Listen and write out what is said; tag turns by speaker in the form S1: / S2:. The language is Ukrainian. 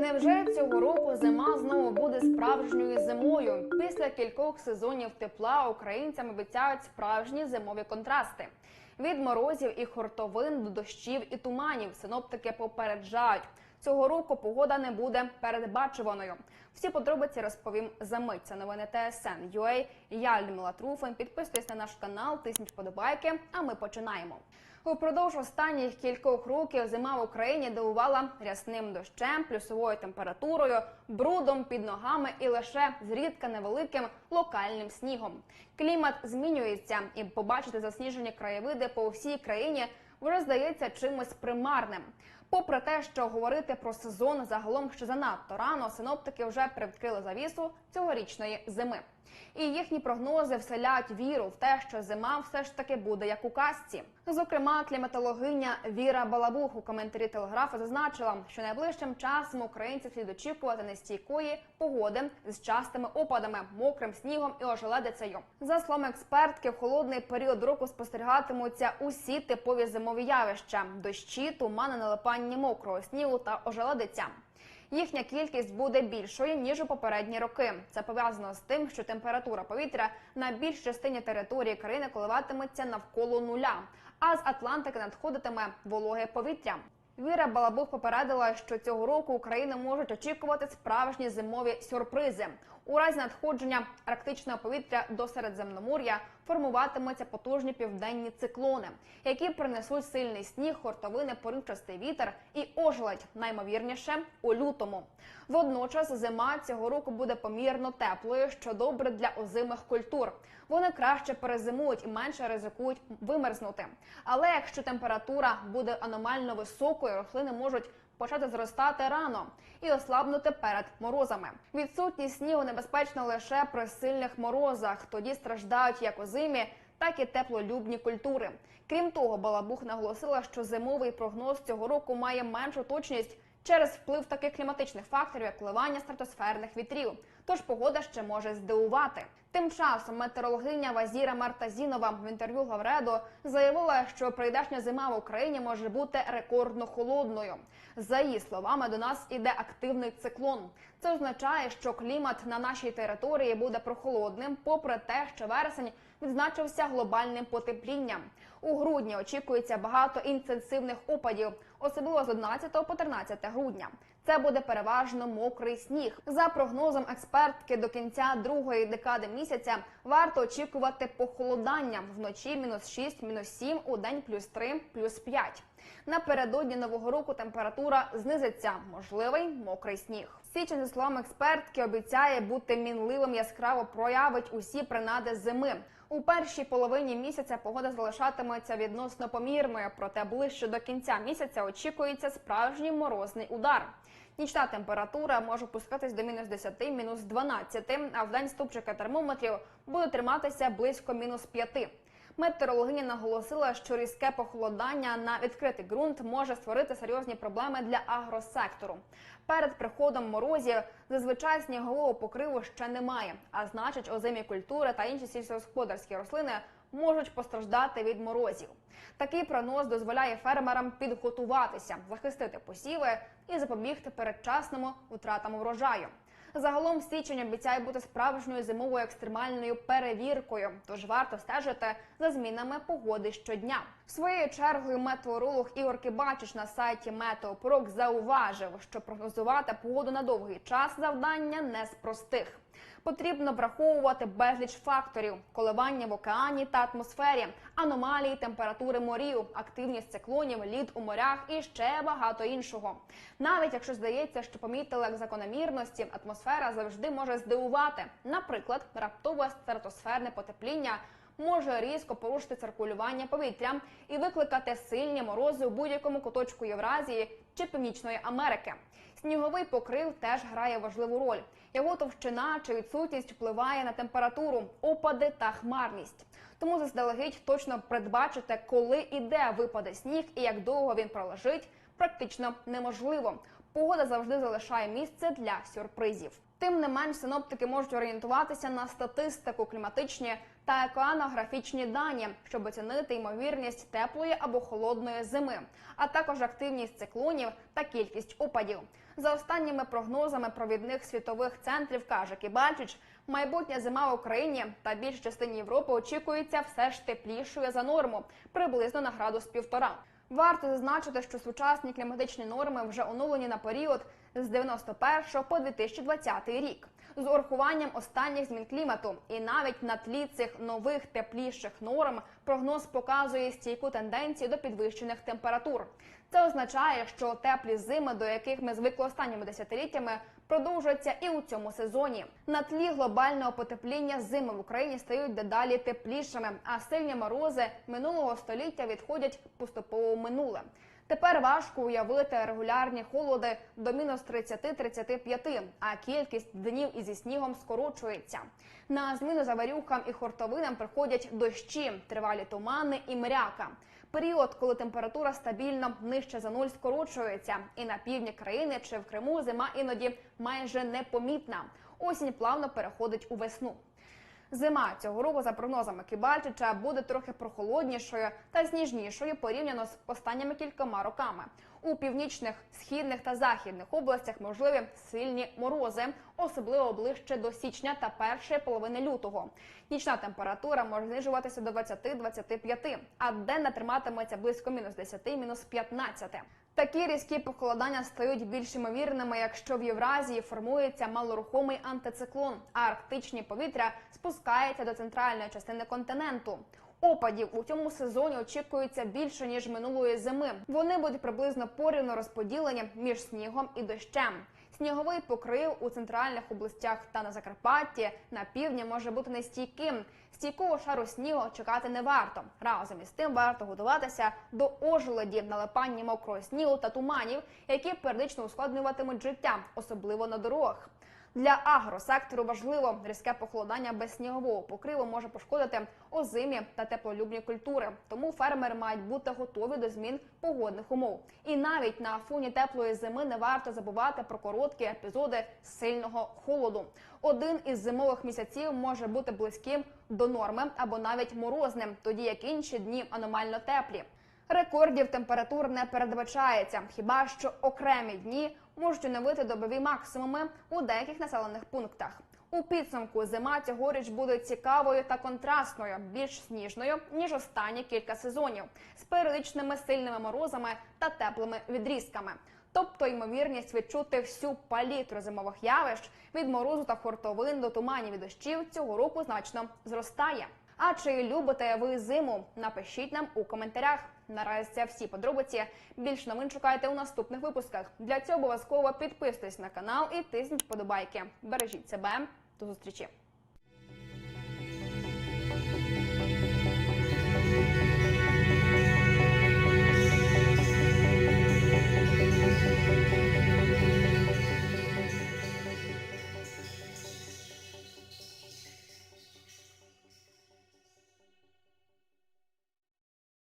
S1: Невже цього року зима знову буде справжньою зимою? Після кількох сезонів тепла українцям обіцяють справжні зимові контрасти. Від морозів і хуртовин до дощів і туманів синоптики попереджають. Цього року погода не буде передбачуваною. Всі подробиці розповім за мить. Це новини ТСН UA. Я Людмила Труфан. Підписуйтесь на наш канал, тисніть вподобайки. А ми починаємо. Упродовж останніх кількох років зима в Україні дивувала рясним дощем, плюсовою температурою, брудом під ногами і лише зрідка невеликим локальним снігом. Клімат змінюється, і побачити засніжені краєвиди по всій країні вже здається чимось примарним. Попри те, що говорити про сезон загалом ще занадто рано, синоптики вже привідкрили завісу цьогорічної зими. І їхні прогнози вселяють віру в те, що зима все ж таки буде як у казці. Зокрема, кліматологиня Віра Балабух у коментарі телеграфа зазначила, що найближчим часом українці слід очікувати нестійкої погоди з частими опадами, мокрим снігом і ожеледицею. За словами експертки, в холодний період року спостерігатимуться усі типові зимові явища: дощі, тумани, налипання мокрого снігу та ожеледиця. Їхня кількість буде більшою ніж у попередні роки. Це пов'язано з тим, що температура повітря на більшій частині території країни коливатиметься навколо нуля, а з Атлантики надходитиме вологе повітря. Віра Балабух попередила, що цього року Україну можуть очікувати справжні зимові сюрпризи. У разі надходження арктичного повітря до Середземномор'я формуватимуться потужні південні циклони, які принесуть сильний сніг, хортовини, поривчастий вітер і ожеледь, наймовірніше у лютому. Водночас зима цього року буде помірно теплою, що добре для озимих культур. Вони краще перезимують і менше ризикують вимерзнути. Але якщо температура буде аномально високою, рослини можуть почати зростати рано і ослабнути перед морозами. Відсутність снігу небезпечна лише при сильних морозах. Тоді страждають як озимі, так і теплолюбні культури. Крім того, Балабух наголосила, що зимовий прогноз цього року має меншу точність через вплив таких кліматичних факторів, як коливання стратосферних вітрів. Тож погода ще може здивувати. Тим часом метеорологиня Вазіра Мартазінова в інтерв'ю Главреду заявила, що прийдешня зима в Україні може бути рекордно холодною. За її словами, до нас іде активний циклон. Це означає, що клімат на нашій території буде прохолодним, попри те, що вересень відзначився глобальним потеплінням. У грудні очікується багато інтенсивних опадів, особливо з 11 по 13 грудня. Це буде переважно мокрий сніг. За прогнозом експертки, до кінця другої декади місяця варто очікувати похолодання вночі мінус 6, мінус 7, у день плюс 3, плюс 5. Напередодні нового року температура знизиться, можливий мокрий сніг. Січень, за словами експертки, обіцяє бути мінливим, яскраво проявить усі принади зими. У першій половині місяця погода залишатиметься відносно помірною, проте ближче до кінця місяця очікується справжній морозний удар. Нічна температура може опускатись до мінус 10, мінус 12, а в день ступчика термометрів буде триматися близько мінус 5. Метеорологиня наголосила, що різке похолодання на відкритий ґрунт може створити серйозні проблеми для агросектору. Перед приходом морозів зазвичай снігового покриву ще немає, а значить, озимі культури та інші сільськогосподарські рослини можуть постраждати від морозів. Такий прогноз дозволяє фермерам підготуватися, захистити посіви і запобігти передчасному втратам врожаю. Загалом січень обіцяє бути справжньою зимовою екстремальною перевіркою, тож варто стежити за змінами погоди щодня. Своєю чергою метеоролог Ігор Кибачич на сайті Метеопрок зауважив, що прогнозувати погоду на довгий час завдання не з простих. Потрібно враховувати безліч факторів: коливання в океані та атмосфері, аномалії температури морів, активність циклонів, лід у морях і ще багато іншого. Навіть якщо здається, що помітили закономірності, атмосфера завжди може здивувати. Наприклад, раптове стратосферне потепління може різко порушити циркулювання повітря і викликати сильні морози у будь-якому куточку Євразії чи Північної Америки. Сніговий покрив теж грає важливу роль. Його товщина чи відсутність впливає на температуру, опади та хмарність. Тому заздалегідь точно передбачити, коли і де випаде сніг і як довго він пролежить, практично неможливо. Погода завжди залишає місце для сюрпризів. Тим не менш, синоптики можуть орієнтуватися на статистику, кліматичні та океанографічні дані, щоб оцінити ймовірність теплої або холодної зими, а також активність циклонів та кількість опадів. За останніми прогнозами провідних світових центрів каже Кібальчич, майбутня зима в Україні та більш частині Європи очікується все ж теплішою за норму, приблизно на градус півтора. Варто зазначити, що сучасні кліматичні норми вже оновлені на період з 91 по 2020 рік з урахуванням останніх змін клімату. І навіть на тлі цих нових тепліших норм прогноз показує стійку тенденцію до підвищених температур. Це означає, що теплі зими, до яких ми звикли останніми десятиліттями, продовжуються і у цьому сезоні. На тлі глобального потепління зими в Україні стають дедалі теплішими, а сильні морози минулого століття відходять поступово в минуле. Тепер важко уявити регулярні холоди до мінус 30-35, а кількість днів ізі снігом скорочується. На зміну заварюхам і хортовинам приходять дощі, тривалі тумани і мряка. Період, коли температура стабільно нижче за нуль скорочується, і на півдні країни чи в Криму зима іноді майже непомітна. Осінь плавно переходить у весну. Зима цього року, за прогнозами Кібальчича, буде трохи прохолоднішою та сніжнішою порівняно з останніми кількома роками. У північних, східних та західних областях можливі сильні морози, особливо ближче до січня та першої половини лютого. Нічна температура може знижуватися до 20-25, а денна триматиметься близько мінус 10, мінус 15. Такі різкі похолодання стають більш ймовірними, якщо в Євразії формується малорухомий антициклон, а арктичні повітря спускаються до центральної частини континенту. Опадів у цьому сезоні очікується більше ніж минулої зими. Вони будуть приблизно порівно розподілені між снігом і дощем. Сніговий покрив у центральних областях та на Закарпатті на півдні може бути нестійким. Стійкого шару снігу чекати не варто. Разом із тим варто готуватися до ожеледів, налипання мокрого снігу та туманів, які періодично ускладнюватимуть життя, особливо на дорогах. Для агросектору важливо різке похолодання без снігового покриву може пошкодити озимі та теплолюбні культури. Тому фермери мають бути готові до змін погодних умов. І навіть на фоні теплої зими не варто забувати про короткі епізоди сильного холоду. Один із зимових місяців може бути близьким до норми або навіть морозним, тоді як інші дні аномально теплі. Рекордів температур не передбачається, хіба що окремі дні можуть оновити добові максимуми у деяких населених пунктах. У підсумку зима цьогоріч буде цікавою та контрастною, більш сніжною ніж останні кілька сезонів, з періодичними сильними морозами та теплими відрізками. Тобто ймовірність відчути всю палітру зимових явищ від морозу та хуртовин до туманів і дощів цього року значно зростає. А чи любите ви зиму? Напишіть нам у коментарях. Наразі це всі подробиці. Більш новин шукайте у наступних випусках. Для цього обов'язково підписуйтесь на канал і тисніть вподобайки. Бережіть себе. До зустрічі.